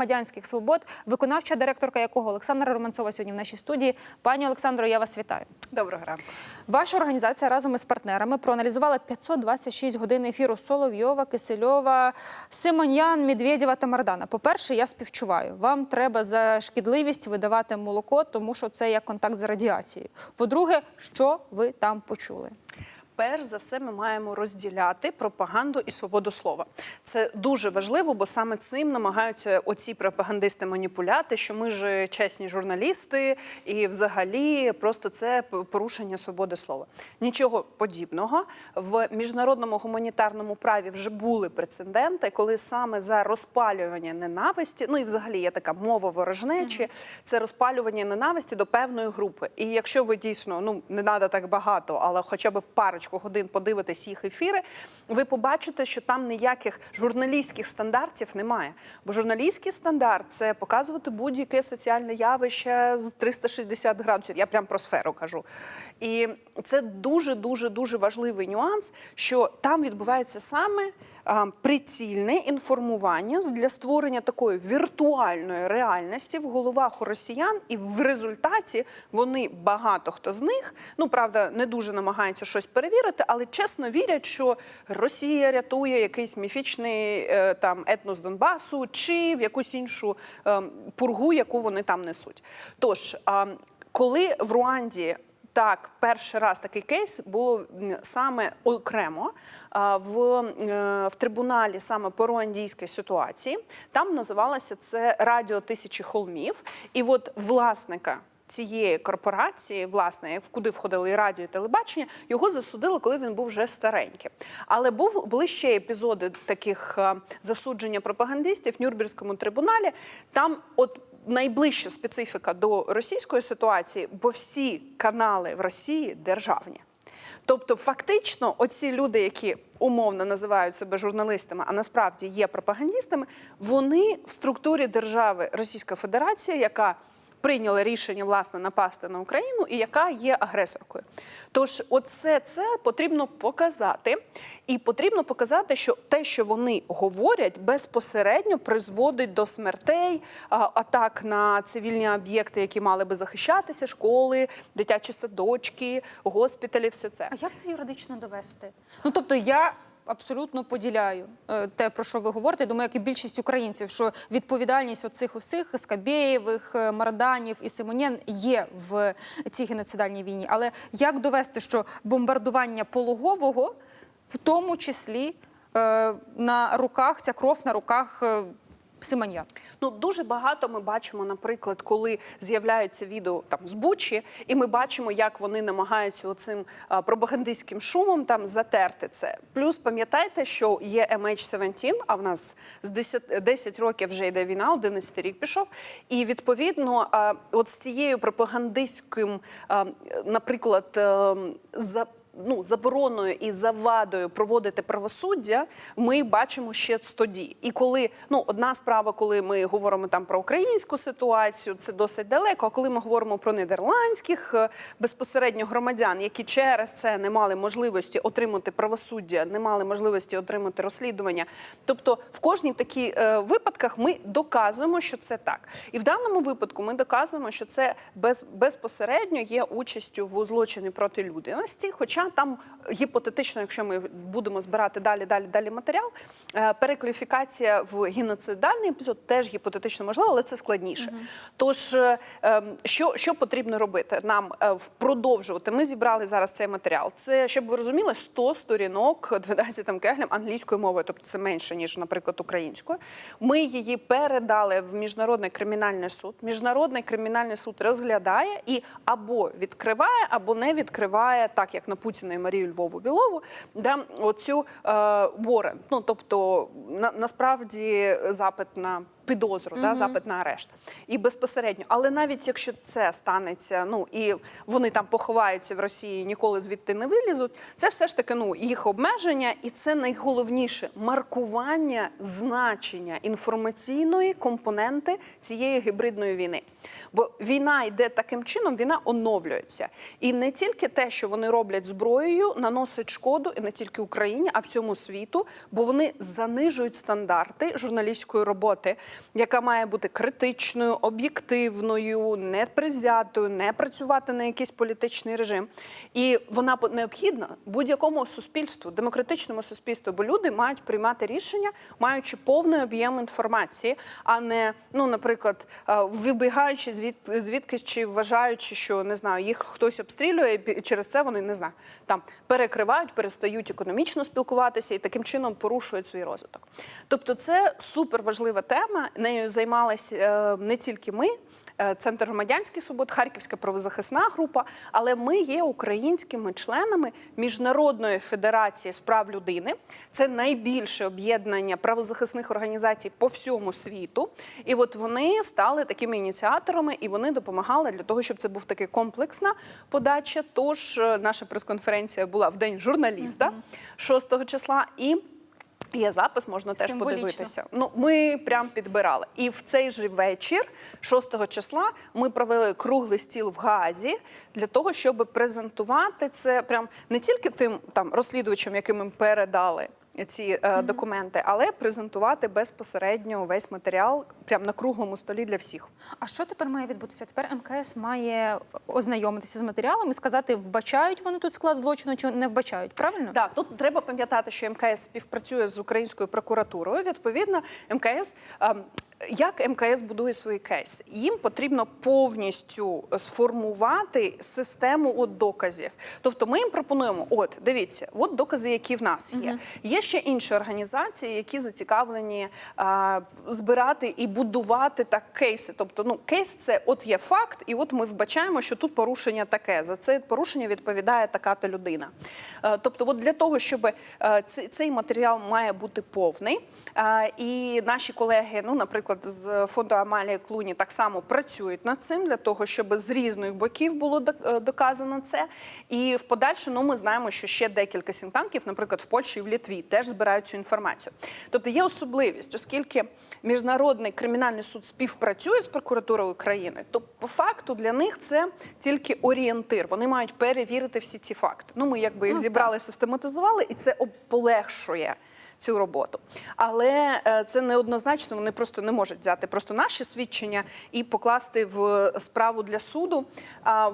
громадянських свобод, виконавча директорка якого Олександра Романцова сьогодні в нашій студії. Пані Олександро, я вас вітаю. Доброго ранку. Ваша організація разом із партнерами проаналізувала 526 годин ефіру Соловйова, Кисельова, Симоньян, Медведєва та Мардана. По-перше, я співчуваю. Вам треба за шкідливість видавати молоко, тому що це як контакт з радіацією. По-друге, що ви там почули? Перш за все, ми маємо розділяти пропаганду і свободу слова. Це дуже важливо, бо саме цим намагаються оці пропагандисти маніпуляти, що ми ж чесні журналісти, і взагалі просто це порушення свободи слова. Нічого подібного в міжнародному гуманітарному праві вже були прецеденти, коли саме за розпалювання ненависті, ну і взагалі є така мова ворожнечі, це розпалювання ненависті до певної групи. І якщо ви дійсно ну не треба так багато, але хоча б парочку годин подивитесь їх ефіри, ви побачите, що там ніяких журналістських стандартів немає. Бо журналістський стандарт це показувати будь-яке соціальне явище з 360 градусів. Я прям про сферу кажу. І це дуже дуже дуже важливий нюанс, що там відбувається саме прицільне інформування для створення такої віртуальної реальності в головах у росіян, і в результаті вони багато хто з них, ну правда, не дуже намагаються щось перевірити, але чесно вірять, що Росія рятує якийсь міфічний е, там етнос Донбасу чи в якусь іншу е, пургу, яку вони там несуть. Тож, коли в Руанді так, перший раз такий кейс було саме окремо в, е, в трибуналі саме по руандійській ситуації. Там називалося це Радіо Тисячі холмів. І от власника. Цієї корпорації, власне, в куди входили і радіо, і телебачення, його засудили, коли він був вже старенький. Але був були ще епізоди таких е, засудження пропагандистів в Нюрнберзькому трибуналі. Там, от найближча специфіка до російської ситуації, бо всі канали в Росії державні. Тобто, фактично, оці люди, які умовно називають себе журналістами, а насправді є пропагандістами, вони в структурі держави Російська Федерація, яка прийняла рішення власне напасти на Україну і яка є агресоркою. Тож, оце це потрібно показати, і потрібно показати, що те, що вони говорять, безпосередньо призводить до смертей, атак на цивільні об'єкти, які мали би захищатися, школи, дитячі садочки, госпіталі, все це. А як це юридично довести? Ну тобто я. Абсолютно поділяю е, те, про що ви говорите. Думаю, як і більшість українців, що відповідальність оцих усіх Скабєєвих, е, Марданів і Симонєн є в цій геноцидальній війні. Але як довести, що бомбардування пологового, в тому числі е, на руках, ця кров на руках Симоньян? Ну дуже багато ми бачимо, наприклад, коли з'являються відео там з Бучі, і ми бачимо, як вони намагаються оцим а, пропагандистським шумом там затерти це. Плюс пам'ятайте, що є MH17, а в нас з 10, 10 років вже йде війна, 11 рік пішов. І відповідно, а, от з цією пропагандистським, а, наприклад, ем, за ну, забороною і завадою проводити правосуддя, ми бачимо ще 100 дій. І коли ну одна справа, коли ми говоримо там про українську ситуацію, це досить далеко. А коли ми говоримо про нідерландських е, безпосередньо громадян, які через це не мали можливості отримати правосуддя, не мали можливості отримати розслідування. Тобто, в кожній такій е, випадках ми доказуємо, що це так. І в даному випадку ми доказуємо, що це без, безпосередньо є участю в злочині проти людяності. Хоча там гіпотетично, якщо ми будемо збирати далі, далі, далі матеріал, е, перекваліфікація в геноцидальний епізод теж гіпотетично можливо, але це складніше. Тож, е, ем, що, що потрібно робити? Нам е, продовжувати. Ми зібрали зараз цей матеріал. Це щоб ви розуміли, 100 сторінок 12 кеглем англійською мовою, тобто це менше ніж, наприклад, українською. Ми її передали в міжнародний кримінальний суд. Міжнародний кримінальний суд розглядає і або відкриває, або не відкриває, так як на Путіна і Марію Львову Білову, да, оцю е. Ну тобто на, насправді запит на підозру, да, запит на арешт. І безпосередньо. Але навіть якщо це станеться, ну і вони там поховаються в Росії, ніколи звідти не вилізуть, це все ж таки ну, їх обмеження, і це найголовніше маркування значення інформаційної компоненти цієї гібридної війни. Бо війна йде таким чином, війна оновлюється. І не тільки те, що вони роблять зброєю, наносить шкоду і не тільки Україні, а всьому світу, бо вони занижують стандарти журналістської роботи. Яка має бути критичною, об'єктивною, непривзятою, не працювати на якийсь політичний режим. І вона необхідна будь-якому суспільству, демократичному суспільству, бо люди мають приймати рішення, маючи повний об'єм інформації, а не, ну, наприклад, е, вибігаючи звід, звідкись чи вважаючи, що не знаю, їх хтось обстрілює, і через це вони не знаю, там перекривають, перестають економічно спілкуватися і таким чином порушують свій розвиток. Тобто, це супер важлива тема. Нею займалися е, не тільки ми. е, Центр громадянських свобод, Харківська правозахисна група, але ми є українськими членами Міжнародної федерації з прав людини. Це найбільше об'єднання правозахисних організацій по всьому світу. І от вони стали такими ініціаторами, і вони допомагали для того, щоб це був таки комплексна подача. Тож е, наша прес-конференція була в день журналіста 6 числа. І Є запис, можна теж Символічно. подивитися. Ну, ми прям підбирали. І в цей же вечір, 6 числа, ми провели круглий стіл в Газі для того, щоб презентувати це прям не тільки тим там розслідувачам, яким ми передали ці е, документи, але презентувати безпосередньо весь матеріал прямо на круглому столі для всіх. А що тепер має відбутися? Тепер МКС має ознайомитися з матеріалом і сказати, вбачають вони тут склад злочину чи не вбачають. Правильно? Так, тут треба пам'ятати, що МКС співпрацює з українською прокуратурою. Відповідно, МКС. ем, Як МКС будує свої кейси? Їм потрібно повністю сформувати систему от доказів. Тобто, ми їм пропонуємо: от дивіться, от докази, які в нас є. Є ще інші організації, які зацікавлені а, збирати і будувати так кейси. Тобто, ну кейс це от є факт, і от ми вбачаємо, що тут порушення таке. За це порушення відповідає така-то людина. Е, Тобто, от для того, щоб е, цей- матеріал має бути повний, е, і наші колеги, ну, наприклад, з фонду Амалія Клуні так само працюють над цим для того, щоб з різних боків було е, доказано це. І в подальшому ми знаємо, що ще декілька сінтанків, наприклад, в Польщі і в Літві, теж збирають цю інформацію. Тобто є особливість, оскільки міжнародний кримінальний суд співпрацює з прокуратурою України, то по факту для них це тільки орієнтир. Вони мають перевірити всі ці факти. Ну, ми якби їх Ну, зібрали, систематизували, і це полегшує. Цю роботу, але е, це неоднозначно. Вони просто не можуть взяти просто наші свідчення і покласти в справу для суду.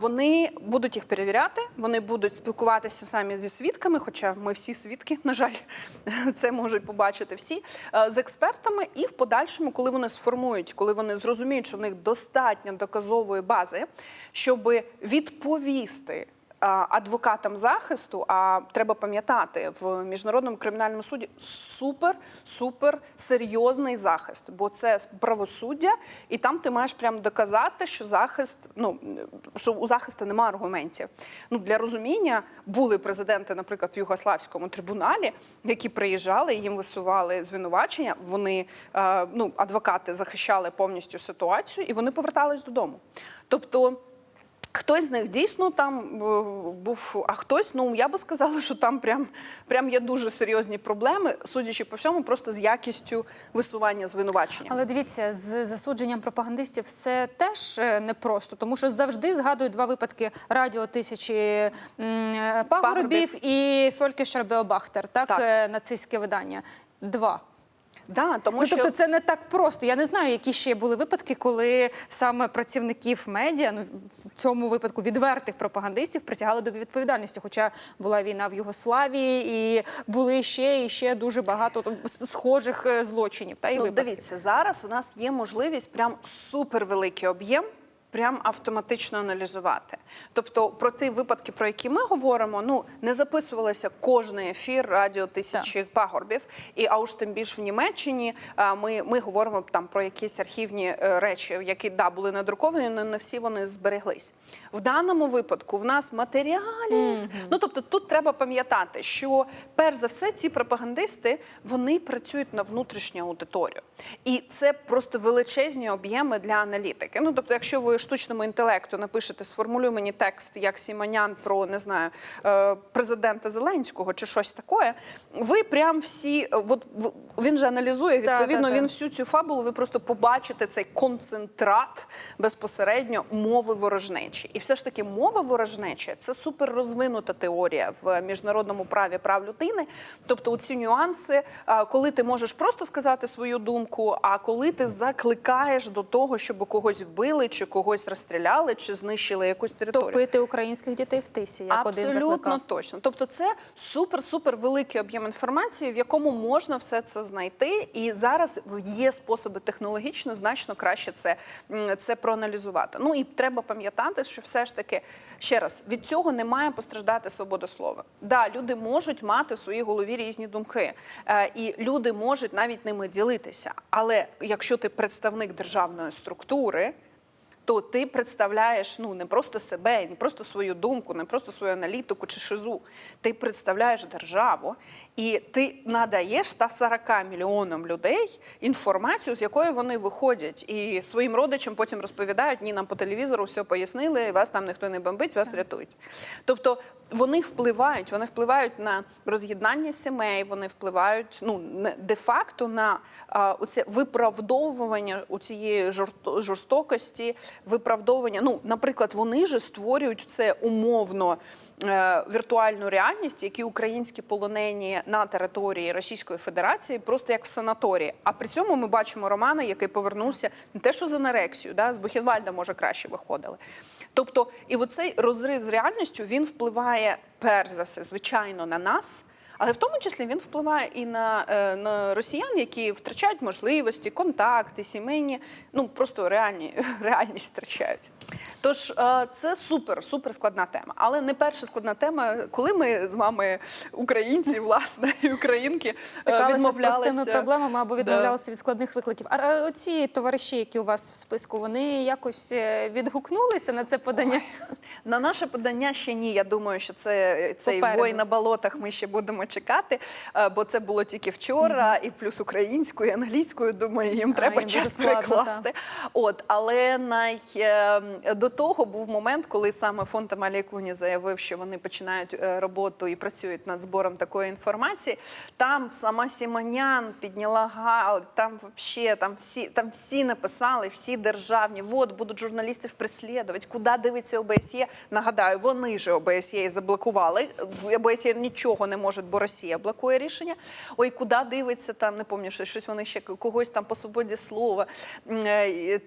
Вони будуть їх перевіряти, вони будуть спілкуватися самі зі свідками. Хоча ми всі свідки, на жаль, це можуть побачити всі е, з експертами. І в подальшому, коли вони сформують, коли вони зрозуміють, що в них достатньо доказової бази, щоб відповісти адвокатам захисту, а треба пам'ятати, в міжнародному кримінальному суді супер, супер серйозний захист, бо це правосуддя, і там ти маєш прям доказати, що захист, ну що у захисту немає аргументів. Ну для розуміння були президенти, наприклад, в Югославському трибуналі, які приїжджали, і їм висували звинувачення. Вони е, ну адвокати захищали повністю ситуацію, і вони повертались додому. Тобто. Хтось з них дійсно там е, був, а хтось, ну я би сказала, що там прям, прям є дуже серйозні проблеми, судячи по всьому, просто з якістю висування звинувачення. Але дивіться, з засудженням пропагандистів все теж е, непросто, тому що завжди згадують два випадки радіо тисячі е, пагорбів і Фолькешер Беобахтер, так, Так. нацистське видання. Два. Да, тому Ну, що тобто це не так просто. Я не знаю, які ще були випадки, коли саме працівників медіа, ну в цьому випадку відвертих пропагандистів, притягали до відповідальності. Хоча була війна в Югославії, і були ще і ще дуже багато там, схожих е, злочинів. Та і ну, випадків. дивіться, зараз у нас є можливість прям супервеликий об'єм. Прям автоматично аналізувати. Тобто про ті випадки, про які ми говоримо, ну не записувалося кожний ефір радіо тисячі пагорбів. І а уж тим більш в Німеччині ми, ми говоримо там про якісь архівні е, речі, які да були надруковані, але не всі вони збереглись. В даному випадку в нас матеріалів. Ну тобто, тут треба пам'ятати, що перш за все ці пропагандисти вони працюють на внутрішню аудиторію, і це просто величезні об'єми для аналітики. Ну тобто, якщо ви штучному інтелекту напишете, сформулюй мені текст як Сіманян про не знаю е, президента Зеленського чи щось таке. Ви прям всі, е, от він же аналізує відповідно. Він всю цю фабулу. Ви просто побачите цей концентрат безпосередньо мови ворожнечі. І все ж таки мова ворожнечі це супер розвинута теорія в міжнародному праві прав людини. Тобто, ці нюанси, коли ти можеш просто сказати свою думку, а коли ти закликаєш до того, щоб когось вбили, чи когось розстріляли, чи знищили якусь територію. Топити українських дітей в тисі, як один Абсолютно точно. Тобто, це супер-супер великий об'єм інформації, в якому можна все це знайти. І зараз є способи технологічно значно краще це, це проаналізувати. Ну і треба пам'ятати, що все ж таки. Ще раз від цього не має постраждати свобода слова. Да, люди можуть мати в своїй голові різні думки, е, і люди можуть навіть ними ділитися. Але якщо ти представник державної структури, то ти представляєш ну не просто себе, не просто свою думку, не просто свою аналітику чи шизу. Ти представляєш державу, і ти надаєш 140 мільйонам людей інформацію, з якої вони виходять, і своїм родичам потім розповідають: ні, нам по телевізору все пояснили, вас там ніхто не бомбить, вас рятують. Тобто вони впливають, вони впливають на роз'єднання сімей, вони впливають ну де-факто на оце виправдовування у цієї жорстокості, виправдовування. Ну, наприклад, вони ж створюють це умовно е, віртуальну реальність, які українські полонені на території Російської Федерації, просто як в санаторії. А при цьому ми бачимо Романа, який повернувся не те, що з анорексію, да, з Бухенвальда, може краще виходили. Тобто, і оцей розрив з реальністю він впливає перш за все, звичайно, на нас. Але в тому числі він впливає і на, е, на росіян, які втрачають можливості, контакти, сімейні, ну просто реальні, реальність втрачають. Тож е, це супер, супер складна тема. Але не перша складна тема, коли ми з вами, українці, власне, і українки, е, Стикалися з простими проблемами або Да. відмовлялися від складних викликів. А е, оці товариші, які у вас в списку, вони якось відгукнулися на це подання? На наше подання ще ні. Я думаю, що це цей Попереду. бой на болотах ми ще будемо чекати, бо це було тільки вчора, і плюс українською, і англійською. Думаю, їм А, треба їм час складно, перекласти. От, але най, до того був момент, коли саме фонд Амалії Клуні заявив, що вони починають е, роботу і працюють над збором такої інформації. Там сама Сіманян підняла гал, там вообще там всі там всі написали, всі державні. От будуть журналістів преслідувати. Куди дивиться ОБСЄ? Нагадаю, вони ж ОБСЄ і заблокували. ОБСЄ нічого не може, бо Росія блокує рішення. Ой, куди дивиться там? Не пам'ятаю, що щось вони ще когось там по свободі слова. е,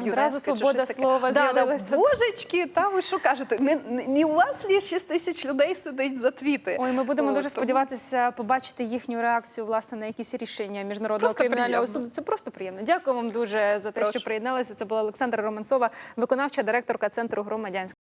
ЮНЕСКО чи свобода слова Да, з'явилася. Божечки, та ви що кажете? Не, не, не у вас лі 6 тисяч людей сидить за твіти. Ой, ми будемо О, дуже тому- сподіватися побачити їхню реакцію власне на якісь рішення міжнародного Просто кримінального суду. Це просто приємно. Дякую вам дуже за те, Прошу. що приєдналися. Це була Олександра Романцова, виконавча директорка центру громадянських.